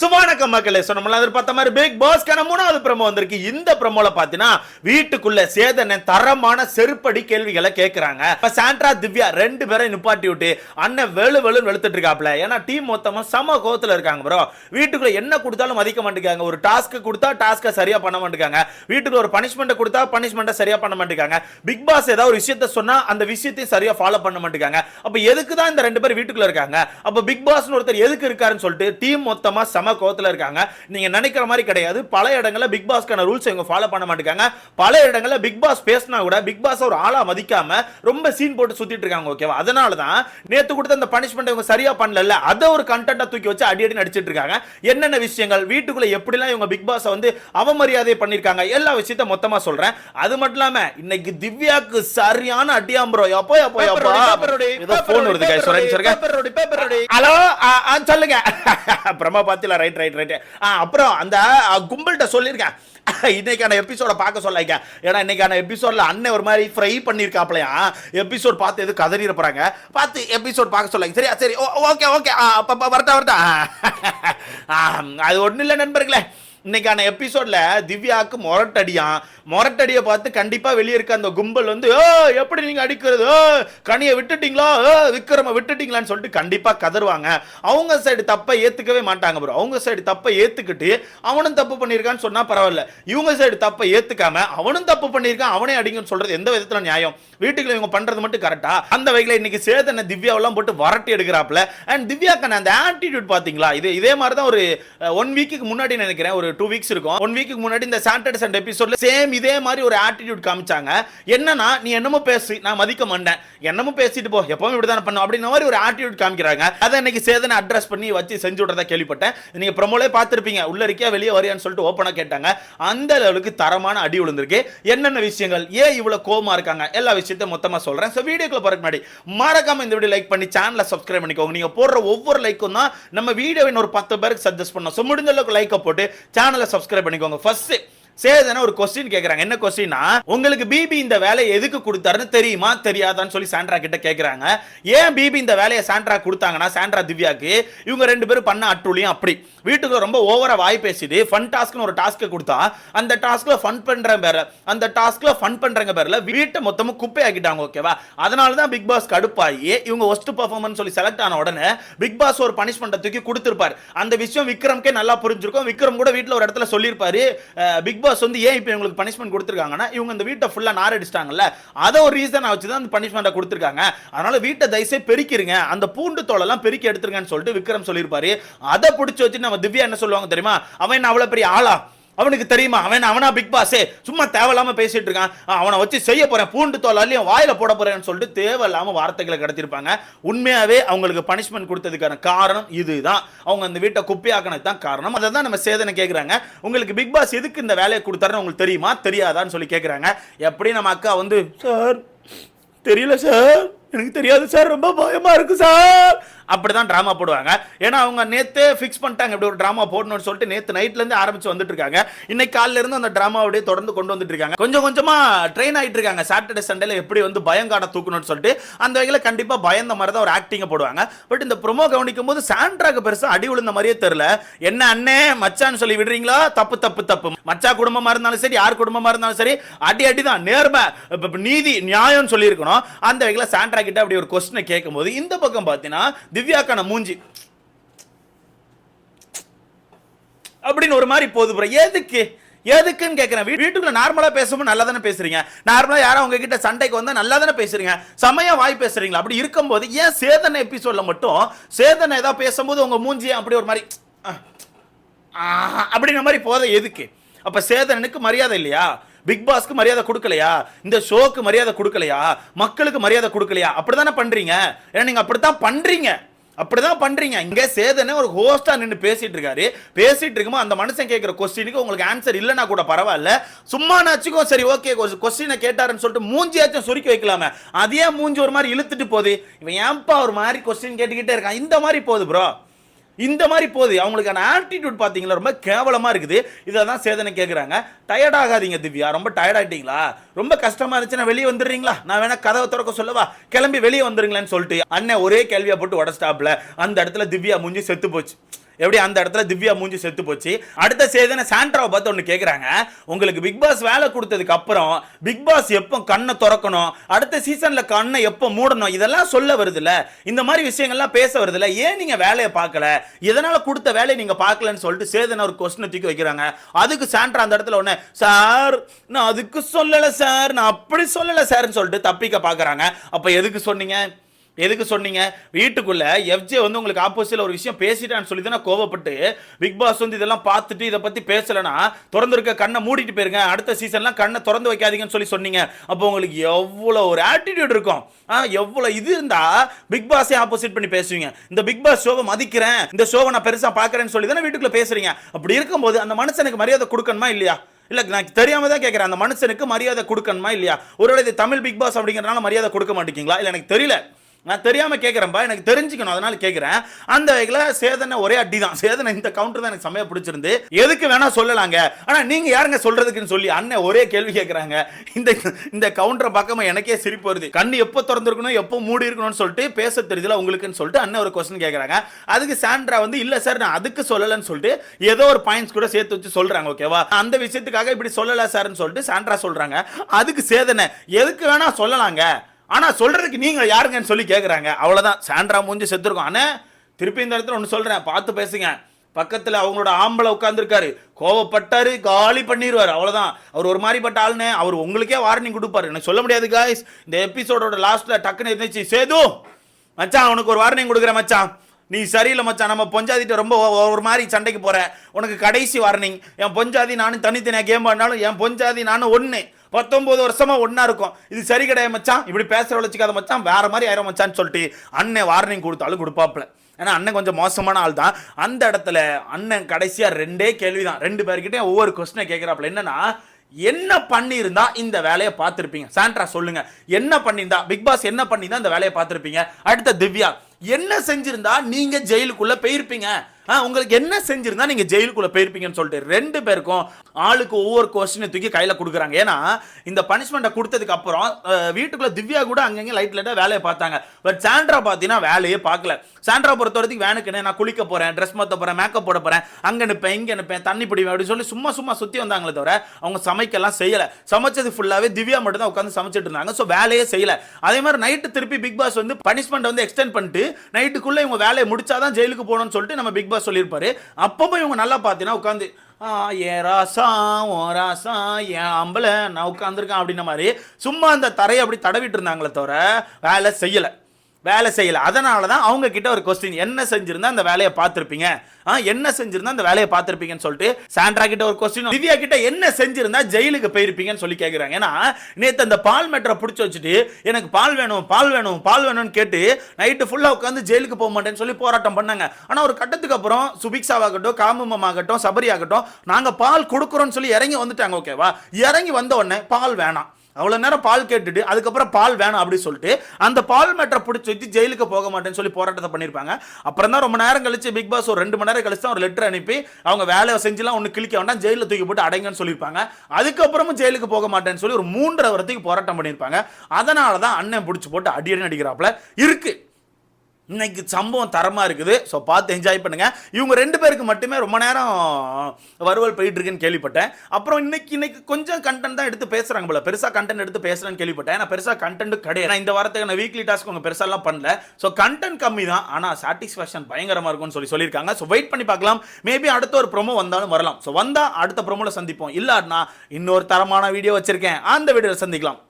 சுவானக்க மக்களை சொன்னோம்ல எதிர்பார்த்த மாதிரி பிக் பாஸ்க்கான மூணாவது பிரமோ வந்திருக்கு. இந்த பிரமோல பாத்தீங்கன்னா வீட்டுக்குள்ள சேதனை தரமான செருப்படி கேள்விகளை கேட்குறாங்க இப்ப சாண்ட்ரா திவ்யா ரெண்டு பேரை நிப்பாட்டி விட்டு அண்ணன் வெளு வெளுன்னு வெளுத்துட்டு இருக்காப்ல. ஏன்னா டீம் மொத்தமா சம கோவத்துல இருக்காங்க ப்ரோ வீட்டுக்குள்ள என்ன கொடுத்தாலும் மதிக்க மாட்டேங்காங்க ஒரு டாஸ்க் கொடுத்தா டாஸ்க்கை சரியா பண்ண மாட்டேங்காங்க வீட்டுக்குள்ள ஒரு பனிஷ்மெண்ட் கொடுத்தா பனிஷ்மெண்ட்டை சரியா பண்ண மாட்டேங்காங்க பிக் பாஸ் ஏதாவது ஒரு விஷயத்த சொன்னா அந்த விஷயத்தையும் சரியா ஃபாலோ பண்ண மாட்டேங்காங்க அப்ப எதுக்கு தான் இந்த ரெண்டு பேர் வீட்டுக்குள்ள இருக்காங்க? அப்ப பிக் பாஸ்னு ஒருத்தர் எதுக்கு இருக்காருன்னு சொல்லிட்டு டீம் மொத்தமா சம கோவத்துல இருக்காங்க. நீங்க நினைக்கிற மாதிரி கிடையாது. பல இடங்கள்ல பிக் பாஸ்க்கான ரூல்ஸ் இவங்க ஃபாலோ பண்ண மாட்டேங்காங்க. பல இடங்கள்ல பிக் பாஸ் பேசினா கூட பிக் பாஸ் ஒரு ஆளா மதிக்காம ரொம்ப சீன் போட்டு சுத்திட்டு இருக்காங்க ஓகேவா அதனால தான் நேத்து கொடுத்த அந்த பனிஷ்மெண்ட் இவங்க சரியா பண்ணல அதை ஒரு கண்டென்ட்டா தூக்கி வச்சு அடி அடி நடிச்சிட்டு இருக்காங்க. என்னென்ன விஷயங்கள்? வீட்டுக்குள்ள எப்படிலாம் இவங்க பிக் பாஸ் வந்து அவமரியாதை பண்ணிருக்காங்க எல்லா விஷயத்த மொத்தமா சொல்றேன். அது மட்டும் இல்லாம இன்னைக்கு திவ்யாக்கு சரியான அடியாம்பரோ எப்போ எப்போ எப்போ? ஏதோ வருது சொல்லுங்க. பிரமா பாத்தில ரைட் ரைட் ரைட் அப்புறம் அந்த கும்பல்கிட்ட சொல்லியிருக்கேன். இன்னைக்கான எபிசோட பார்க்க சொல்லாங்க ஏன்னா இன்னைக்கான எபிசோட்ல அண்ணன் ஒரு மாதிரி ஃப்ரை பண்ணியிருக்காப்லையா? எபிசோட் பார்த்து எது கதறிட போறாங்க. பார்த்து எபிசோட் பார்க்க சொல்லாங்க சரியா சரி. Okay okay. வரட்டா வரட்டா. அது ஒன்றும் இல்லை நண்பர்களே. இன்னைக்கான எபிசோட்ல திவ்யாவுக்கு மொரட்டடியான் மொரட்டடியை பார்த்து கண்டிப்பா வெளியே இருக்க அந்த கும்பல் வந்து ஓ எப்படி நீங்க அடிக்கிறது? ஓ கனியை விட்டுட்டீங்களா? ஓ விக்ரம விட்டுட்டீங்களான்னு சொல்லிட்டு கண்டிப்பா கதருவாங்க அவங்க சைடு தப்பை ஏத்துக்கவே மாட்டாங்க ப்ரோ அவங்க சைடு தப்பை ஏத்துக்கிட்டு அவனும் தப்பு பண்ணியிருக்கான்னு சொன்னா பரவாயில்ல. இவங்க சைடு தப்பை ஏத்துக்காம அவனும் தப்பு பண்ணியிருக்கான் அவனே அடிங்கன்னு சொல்றது எந்த விதத்துல நியாயம்? வீட்டுக்குள்ள இவங்க பண்றது மட்டும் கரெக்டா அந்த வகையில இன்னைக்கு சேதனை திவ்யாவெல்லாம் போட்டு வரட்டி எடுக்கிறாப்ல அண்ட் திவ்யாக்கான அந்த ஆட்டிடியூட் பாத்தீங்களா? இது இதே மாதிரி தான் ஒரு ஒன் வீக்குக்கு முன்னாடி நினைக்கிறேன் ஒரு டூ வீக்ஸ் இருக்கும். ஒன் வீக்கு முன்னாடி இந்த சாட்டர்டே சண்டே எபிசோட்ல சேம் இதே மாதிரி ஒரு ஆட்டிடியூட் காமிச்சாங்க. என்னன்னா நீ என்னமோ பேசு நான் மதிக்க மாட்டேன். என்னமோ பேசிட்டு போ எப்பவும் இப்படிதான் பண்ணும் அப்படின்ற மாதிரி ஒரு ஆட்டிடியூட் காமிக்கிறாங்க. அதை இன்னைக்கு சேதனை அட்ரஸ் பண்ணி வச்சு செஞ்சு விடுறதா கேள்விப்பட்டேன். நீங்க ப்ரொமோலே பார்த்துருப்பீங்க. உள்ள இருக்கியா? வெளியே வரியான்னு சொல்லிட்டு ஓப்பனா கேட்டாங்க. அந்த லெவலுக்கு தரமான அடி விழுந்திருக்கு. என்னென்ன விஷயங்கள்? ஏன் இவ்வளவு கோவமா இருக்காங்க? எல்லா விஷயத்தையும் மொத்தமா சொல்றேன். ஸோ வீடியோக்குள்ள போறதுக்கு முன்னாடி மறக்காம இந்த வீடியோ லைக் பண்ணி சேனலை சப்ஸ்கிரைப் பண்ணிக்கோங்க. நீங்க போடுற ஒவ்வொரு லைக்கும் தான் நம்ம வீடியோவை ஒரு பத்து பேருக்கு சஜஸ்ட் பண்ணோம். ஸோ முடிஞ்ச அளவுக்கு லைக்கை போட்டு சேனல் சப்ஸ்கிரைப் பண்ணிக்கோங்க. ஃபர்ஸ்ட் சேதன ஒரு கொஸ்டின் கேக்குறாங்க. என்ன கொஸ்டின்னா உங்களுக்கு பிபி இந்த வேலையை எதுக்கு கொடுத்தாருன்னு தெரியுமா? தெரியாதான்னு சொல்லி சாண்ட்ரா கிட்ட கேக்குறாங்க. ஏன் பிபி இந்த வேலையை சாண்ட்ரா கொடுத்தாங்கன்னா சாண்ட்ரா திவ்யாக்கு? இவங்க ரெண்டு பேரும் பண்ண அட்டுழியும் அப்படி. வீட்டுக்கு ரொம்ப ஓவரா வாய் பேசிட்டு ஃபன் டாஸ்க்னு ஒரு டாஸ்க் கொடுத்தா அந்த டாஸ்க்ல ஃபன் பண்ற பேர அந்த டாஸ்க்ல ஃபன் பண்றங்க பேர்ல வீட்டை மொத்தமும் குப்பை ஆக்கிட்டாங்க ஓகேவா அதனால தான் பிக் பாஸ் கடுப்பாகி இவங்க ஒஸ்ட் பர்ஃபார்மன்ஸ் சொல்லி செலக்ட் ஆன உடனே பிக் பாஸ் ஒரு பனிஷ்மெண்ட் தூக்கி கொடுத்திருப்பாரு. அந்த விஷயம் விக்ரம்க்கே நல்லா புரிஞ்சிருக்கும். விக்ரம் கூட வீட்டில் ஒரு இடத்துல சொல்லியிருப்பாரு பிக் பாஸ் வந்து ஏன் இப்போ இவங்களுக்கு பனிஷ்மெண்ட் கொடுத்துருக்காங்கன்னா இவங்க இந்த வீட்டை ஃபுல்லா நாரடிச்சிட்டாங்கல்ல. அதை ஒரு ரீசன் வச்சு தான் அந்த பனிஷ்மெண்ட்டை கொடுத்துருக்காங்க. அதனால வீட்டை தயசே பெருக்கிருங்க. அந்த பூண்டு தோலெல்லாம் பெருக்கி எடுத்துருங்கன்னு சொல்லிட்டு விக்ரம் சொல்லியிருப்பாரு. அதை பிடிச்சி வச்சு நம்ம திவ்யா என்ன சொல்லுவாங்க தெரியுமா? அவன் என்ன அவ்வளவு பெரிய ஆளா? அவனுக்கு தெரியுமா? அவன் அவனா பிக் பாஸே சும்மா தேவையில்லாம பேசிட்டு இருக்கான். அவனை வச்சு செய்ய போறேன். பூண்டு தோல் அள்ளியும் வாயில போட போறேன்னு சொல்லிட்டு தேவையில்லாம வார்த்தைகளை கடத்திருப்பாங்க உண்மையாவே அவங்களுக்கு பனிஷ்மெண்ட் கொடுத்ததுக்கான காரணம் இதுதான். அவங்க அந்த வீட்டை குப்பையாக்கினது தான் காரணம். அதை தான் நம்ம சேதனை கேட்குறாங்க உங்களுக்கு பிக் பாஸ் எதுக்கு இந்த வேலையை கொடுத்தாருன்னு உங்களுக்கு தெரியுமா? தெரியாதான்னு சொல்லி கேட்குறாங்க எப்படி நம்ம அக்கா வந்து சார் தெரியல சார். எனக்கு தெரியாது சார் ரொம்ப பயமா இருக்கு சார் அப்படிதான் டிராமா போடுவாங்க. ஏன்னா அவங்க நேத்தே ஃபிக்ஸ் பண்ணிட்டாங்க. இப்படி ஒரு ட்ராமா போடணும்னு சொல்லிட்டு நேத்து நைட்ல இருந்து ஆரம்பிச்சு வந்துட்டு இருக்காங்க. இன்னைக்கு காலையில இருந்து அந்த டிராமா அப்படியே தொடர்ந்து கொண்டு வந்துட்டு இருக்காங்க. கொஞ்சம் கொஞ்சமா ட்ரெயின் ஆயிட்டு இருக்காங்க. சாட்டர்டே சண்டேல எப்படி வந்து பயங்காட தூக்கணும்னு சொல்லிட்டு அந்த வகையில கண்டிப்பா பயந்த மாதிரி தான் ஒரு ஆக்டிங்க போடுவாங்க. பட் இந்த ப்ரோமோ கவனிக்கும் போது சாண்ட்ராக்கு பெருசா அடி விழுந்த மாதிரியே தெரியல. என்ன அண்ணே மச்சான்னு சொல்லி விடுறீங்களா? தப்பு தப்பு தப்பு. மச்சா குடும்பமா இருந்தாலும் சரி யார் குடும்பமா இருந்தாலும் சரி அடி அடி தான் நேர்மை நீதி நியாயம்னு சொல்லியிருக்கணும். அந்த வகையில சாண்ட்ரா கிட்ட அப்படி ஒரு கொஸ்டினை கேட்கும்போது இந்த பக்கம் பார்த்தீங்கன்னா திவ்யாக்கான மூஞ்சி. அப்படின்னு ஒரு மாதிரி போது ப்ரோ எதுக்கு? எதுக்குன்னு கேட்குறேன் வீட்டுக்குள்ள நார்மலா பேசும்போது நல்லா தானே பேசுறீங்க நார்மலாக யாரும் உங்ககிட்ட சண்டைக்கு வந்தால் நல்லா தானே பேசுறீங்க? சமயம் வாய் பேசுறீங்களா? அப்படி இருக்கும்போது ஏன் சேதனை எபிசோட்ல மட்டும் சேதனை ஏதாவது பேசும்போது உங்க மூஞ்சி அப்படி ஒரு மாதிரி அப்படின்ற அப்படிங்கிற மாதிரி போதை எதுக்கு? அப்போ சேதனனுக்கு மரியாதை இல்லையா? பிக் பாஸ்க்கு மரியாதை கொடுக்கலையா? இந்த ஷோக்கு மரியாதை கொடுக்கலையா? மக்களுக்கு மரியாதை கொடுக்கலையா? அப்படிதானே பண்றீங்க? ஏன்னா நீங்க அப்படித்தான் பண்றீங்க. அப்படிதான் பண்றீங்க. இங்க சேதனை ஒரு ஹோஸ்டா நின்று பேசிட்டு இருக்காரு. பேசிட்டு இருக்கும்போது அந்த மனுஷன் கேட்கிற கொஸ்டினுக்கு உங்களுக்கு ஆன்சர் இல்லைன்னா கூட பரவாயில்ல. சும்மா நச்சுக்கும் சரி ஓகே கொஸ்டினை கேட்டாருன்னு சொல்லிட்டு மூஞ்சியாச்சும் சுருக்கி வைக்கலாமே. அதே மூஞ்சி ஒரு மாதிரி இழுத்துட்டு போகுது. இவன் ஏன்பா ஒரு மாதிரி கொஸ்டின் கேட்டுக்கிட்டே இருக்கான். இந்த மாதிரி போகுது ப்ரோ இந்த மாதிரி போகுது. அவங்களுக்கான ஆட்டிடியூட் பார்த்தீங்களா? ரொம்ப கேவலமாக இருக்குது. இதை தான் சேதனை கேட்குறாங்க டயர்ட் ஆகாதீங்க திவ்யா. ரொம்ப டயர்ட் ஆகிட்டீங்களா ரொம்ப கஷ்டமாக இருந்துச்சுன்னா வெளியே வந்துடுறீங்களா? நான் வேணா கதவை திறக்க சொல்லவா? கிளம்பி வெளியே வந்துருங்களேன்னு சொல்லிட்டு அண்ணன் ஒரே கேள்வியை போட்டு உடச்சிட்டாப்ல அந்த இடத்துல திவ்யா மூஞ்சி செத்து போச்சு. எப்படி அந்த இடத்துல திவ்யா மூஞ்சி செத்து போச்சு? அடுத்த சேதனை சாண்ட்ராவை பார்த்து ஒன்று கேட்குறாங்க உங்களுக்கு பிக் பாஸ் வேலை கொடுத்ததுக்கு அப்புறம் பிக் பாஸ் எப்போ கண்ணை திறக்கணும்? அடுத்த சீசனில் கண்ணை எப்போ மூடணும்? இதெல்லாம் சொல்ல வருதுல்ல. இந்த மாதிரி விஷயங்கள்லாம் பேச வருதுல்ல. ஏன் நீங்கள் வேலையை பார்க்கல? எதனால் கொடுத்த வேலையை நீங்கள் பார்க்கலன்னு சொல்லிட்டு சேதனை ஒரு கொஸ்டினை தூக்கி வைக்கிறாங்க. அதுக்கு சாண்ட்ரா அந்த இடத்துல ஒன்று சார் நான் அதுக்கு சொல்லலை சார். நான் அப்படி சொல்லலை சார்னு சொல்லிட்டு தப்பிக்க பார்க்குறாங்க. அப்போ எதுக்கு சொன்னீங்க? எதுக்கு சொன்னீங்க? வீட்டுக்குள்ள எஃப்ஜே வந்து உங்களுக்கு ஆப்போசிட்ல ஒரு விஷயம் பேசிட்டான்னு சொல்லி தான் கோவப்பட்டு பிக் பாஸ் வந்து இதெல்லாம் பார்த்துட்டு இதை பத்தி பேசலனா திறந்துருக்க கண்ணை மூடிட்டு போயிருங்க. அடுத்த சீசன்லாம் கண்ணை திறந்து வைக்காதீங்கன்னு சொல்லி சொன்னீங்க. அப்போ உங்களுக்கு எவ்வளோ ஒரு ஆட்டிடியூட் இருக்கும்? எவ்வளோ இது இருந்தா பிக் பாஸே ஆப்போசிட் பண்ணி பேசுவீங்க. இந்த பிக் பாஸ் ஷோவை மதிக்கிறேன். இந்த ஷோவை நான் பெருசா பார்க்குறேன்னு சொல்லி தானே வீட்டுக்குள்ள பேசுறீங்க. அப்படி இருக்கும்போது அந்த மனுஷனுக்கு மரியாதை கொடுக்கணுமா இல்லையா? இல்லை நான் தெரியாமல் தான் கேட்குறேன் அந்த மனுஷனுக்கு மரியாதை கொடுக்கணுமா இல்லையா? ஒருவேளை இது தமிழ் பிக் பாஸ் அப்படிங்கிறனால மரியாதை கொடுக்க மாட்டேங்கிங்களா இல்லை எனக்கு தெரியல. நான் தெரியாமல் கேட்குறேன்ப்பா எனக்கு தெரிஞ்சுக்கணும் அதனால கேட்குறேன் அந்த வகையில் சேதனை ஒரே அடி தான் சேதனை இந்த கவுண்டர் தான் எனக்கு செமையா பிடிச்சிருந்து. எதுக்கு வேணா சொல்லலாங்க. ஆனால் நீங்கள் யாருங்க சொல்கிறதுக்குன்னு சொல்லி அண்ணன் ஒரே கேள்வி கேட்குறாங்க இந்த இந்த கவுண்டரை பார்க்காம எனக்கே சிரிப்பு வருது. கண்ணு எப்போ திறந்துருக்கணும் எப்போ மூடி இருக்கணும்னு சொல்லிட்டு பேச தெரியுதுல உங்களுக்குன்னு சொல்லிட்டு அண்ணன் ஒரு கொஸ்டின் கேட்குறாங்க அதுக்கு சாண்ட்ரா வந்து இல்லை சார் நான் அதுக்கு சொல்லலைன்னு சொல்லிட்டு ஏதோ ஒரு பாயிண்ட்ஸ் கூட சேர்த்து வச்சு சொல்கிறாங்க ஓகேவா அந்த விஷயத்துக்காக இப்படி சொல்லலை சார்னு சொல்லிட்டு சாண்ட்ரா சொல்கிறாங்க அதுக்கு சேதனை எதுக்கு வேணா சொல்லலாங்க. ஆனால் சொல்கிறதுக்கு நீங்கள் யாருங்கன்னு சொல்லி கேட்குறாங்க அவ்வளோதான் சாண்ட்ரா மூஞ்சி செத்துருக்கோம். ஆனால் திருப்பி இந்த இடத்துல ஒன்று சொல்கிறேன் பார்த்து பேசுங்க. பக்கத்தில் அவங்களோட ஆம்பளை உட்காந்துருக்காரு கோவப்பட்டாரு காலி பண்ணிடுவார் அவ்வளோதான் அவர் ஒரு மாதிரிப்பட்ட ஆளுனே. அவர் உங்களுக்கே வார்னிங் கொடுப்பாரு. எனக்கு சொல்ல முடியாது காய்ஸ் இந்த எபிசோடோட லாஸ்ட்டில் டக்குன்னு இருந்துச்சு சேது மச்சான் உனக்கு ஒரு வார்னிங் கொடுக்குறேன் மச்சான். நீ சரியில்லை மச்சான். நம்ம பொஞ்சாதிட்ட ரொம்ப ஒரு மாதிரி சண்டைக்கு போகிறேன் உனக்கு கடைசி வார்னிங் என் பொஞ்சாதி நானும் தனித்தனியாக கேம் ஆடினாலும் என் பொஞ்சாதி நானும் ஒன்று பத்தொம்போது வருஷமா ஒன்றா இருக்கும். இது சரி கிடையாது மச்சான். இப்படி பேசுகிற வச்சுக்காத மச்சான். வேற மாதிரி ஆயிரம் மச்சான்னு சொல்லிட்டு அண்ணன் வார்னிங் கொடுத்தாலும் கொடுப்பாப்ல ஏன்னா அண்ணன் கொஞ்சம் மோசமான ஆள் தான். அந்த இடத்துல அண்ணன் கடைசியாக ரெண்டே கேள்வி தான் ரெண்டு பேர்கிட்டயும் ஒவ்வொரு கொஸ்டினை கேட்குறாப்புல என்னன்னா என்ன பண்ணியிருந்தா இந்த வேலையை பார்த்துருப்பீங்க? சாண்ட்ரா சொல்லுங்க. என்ன பண்ணியிருந்தா பிக் பாஸ் என்ன பண்ணியிருந்தா இந்த வேலையை பார்த்துருப்பீங்க? அடுத்த திவ்யா என்ன செஞ்சிருந்தா நீங்கள் ஜெயிலுக்குள்ளே போயிருப்பீங்க? உங்களுக்கு என்ன செஞ்சிருந்தா நீங்க ஜெயிலுக்குள்ள போயிருப்பீங்கன்னு சொல்லிட்டு ரெண்டு பேருக்கும் ஆளுக்கு ஒவ்வொரு கொஸ்டினை தூக்கி கையில கொடுக்குறாங்க. ஏன்னா இந்த பனிஷ்மெண்ட்டை கொடுத்ததுக்கு அப்புறம் வீட்டுக்குள்ள திவ்யா கூட அங்கங்க லைட் லைட்டா வேலையை பார்த்தாங்க. பட் சாண்ட்ரா பார்த்தீங்கன்னா வேலையே பார்க்கல. சாண்ட்ரா பொறுத்த வரைக்கும் வேனுக்கு என்ன நான் குளிக்க போறேன் ட்ரெஸ் மாற்ற போறேன் மேக்கப் போட போறேன் அங்க நிப்பேன் இங்க நிப்பேன் தண்ணி பிடிவேன் அப்படின்னு சொல்லி சும்மா சும்மா சுத்தி வந்தாங்களே தவிர அவங்க சமைக்கலாம் செய்யல. சமைச்சது ஃபுல்லாவே திவ்யா மட்டும் தான் உட்காந்து சமைச்சிட்டு இருந்தாங்க. ஸோ வேலையே செய்யல. அதே மாதிரி நைட்டு திருப்பி பிக் பாஸ் வந்து பனிஷ்மெண்ட் வந்து எக்ஸ்டெண்ட் பண்ணிட்டு நைட்டுக்குள்ள இவங்க வேலையை முடிச்சாதான் ஜெயிலுக்கு போகணும்னு சொல்லிட்டு நம்ம பிக் பாஸ் சொல்லியிருப்பாரு. அப்பப்போ இவங்க நல்லா பார்த்தீங்கன்னா உட்காந்து ஏ ராசா ஓ ராசா என் அம்பல நான் உட்காந்துருக்கேன் அப்படின்ன மாதிரி சும்மா அந்த தரையை அப்படி தடவிட்டு இருந்தாங்களே தவிர வேலை செய்யலை. வேலை செய்யலை. அதனால தான் அவங்க கிட்ட ஒரு கொஸ்டின் என்ன செஞ்சிருந்தா அந்த வேலையை பார்த்துருப்பீங்க? ஆ என்ன செஞ்சிருந்தா அந்த வேலையை பார்த்துருப்பீங்கன்னு சொல்லிட்டு சாண்ட்ரா கிட்ட ஒரு கொஸ்டின் திவ்யா கிட்ட என்ன செஞ்சிருந்தா ஜெயிலுக்கு போயிருப்பீங்கன்னு சொல்லி கேட்குறாங்க ஏன்னா நேற்று அந்த பால் மேட்டரை பிடிச்சி வச்சுட்டு எனக்கு பால் வேணும் பால் வேணும் பால் வேணும்னு கேட்டு நைட்டு ஃபுல்லாக உட்காந்து ஜெயிலுக்கு போக மாட்டேன்னு சொல்லி போராட்டம் பண்ணாங்க. ஆனால் ஒரு கட்டத்துக்கு அப்புறம் சுபிக்ஷாவாகட்டும் காமுமம் ஆகட்டும் சபரி ஆகட்டும் நாங்கள் பால் கொடுக்குறோன்னு சொல்லி இறங்கி வந்துட்டாங்க ஓகேவா இறங்கி வந்த உடனே பால் வேணாம். அவ்வளோ நேரம் பால் கேட்டுட்டு அதுக்கப்புறம் பால் வேணும் அப்படின்னு சொல்லிட்டு அந்த பால் மேட்டரை பிடிச்சி வச்சு ஜெயிலுக்கு போக மாட்டேன்னு சொல்லி போராட்டத்தை பண்ணியிருப்பாங்க. அப்புறம் தான் ரொம்ப நேரம் கழிச்சு பிக் பாஸ் ஒரு ரெண்டு மணி நேரம் கழிச்சு தான் ஒரு லெட்டர் அனுப்பி அவங்க வேலையை செஞ்சுலாம் ஒன்று கிளிக்க வேண்டாம் ஜெயிலில் தூக்கி போட்டு அடைங்கன்னு சொல்லியிருப்பாங்க. அதுக்கப்புறமும் ஜெயிலுக்கு போக மாட்டேன்னு சொல்லி ஒரு மூன்றரை வரத்துக்கு போராட்டம் பண்ணியிருப்பாங்க. அதனால தான் அண்ணன் பிடிச்சி போட்டு அடியடி நடிக்கிறாப்புல அடிக்கிறாப்புல. இன்னைக்கு சம்பவம் தரமாக இருக்குது. ஸோ பார்த்து என்ஜாய் பண்ணுங்கள் இவங்க ரெண்டு பேருக்கு மட்டுமே ரொம்ப நேரம் வருவல் போயிட்டுருக்குன்னு கேள்விப்பட்டேன். அப்புறம் இன்னைக்கு இன்னைக்கு கொஞ்சம் கண்டென்ட் தான் எடுத்து பேசுகிறாங்க போல. பெருசாக கண்டென்ட் எடுத்து பேசுகிறேன்னு கேள்விப்பட்டேன். ஏன்னா பெருசாக கண்டென்ட் கிடையாது. இந்த வாரத்துக்கு நான் வீக்லி டாஸ்க் உங்கள் பெருசாலாம் பண்ணல. ஸோ கண்டென்ட் கம்மி தான். ஆனால் சாட்டிஸ்ஃபேக்ஷன் பயங்கரமாக இருக்கும்னு சொல்லி சொல்லியிருக்காங்க. ஸோ வெயிட் பண்ணி பார்க்கலாம். மேபி அடுத்த ஒரு ப்ரோமோ வந்தாலும் வரலாம். ஸோ வந்தால் அடுத்த ப்ரோமோல சந்திப்போம். இல்லாட்டினா இன்னொரு தரமான வீடியோ வச்சுருக்கேன். அந்த வீடியோவில் சந்திக்கலாம்.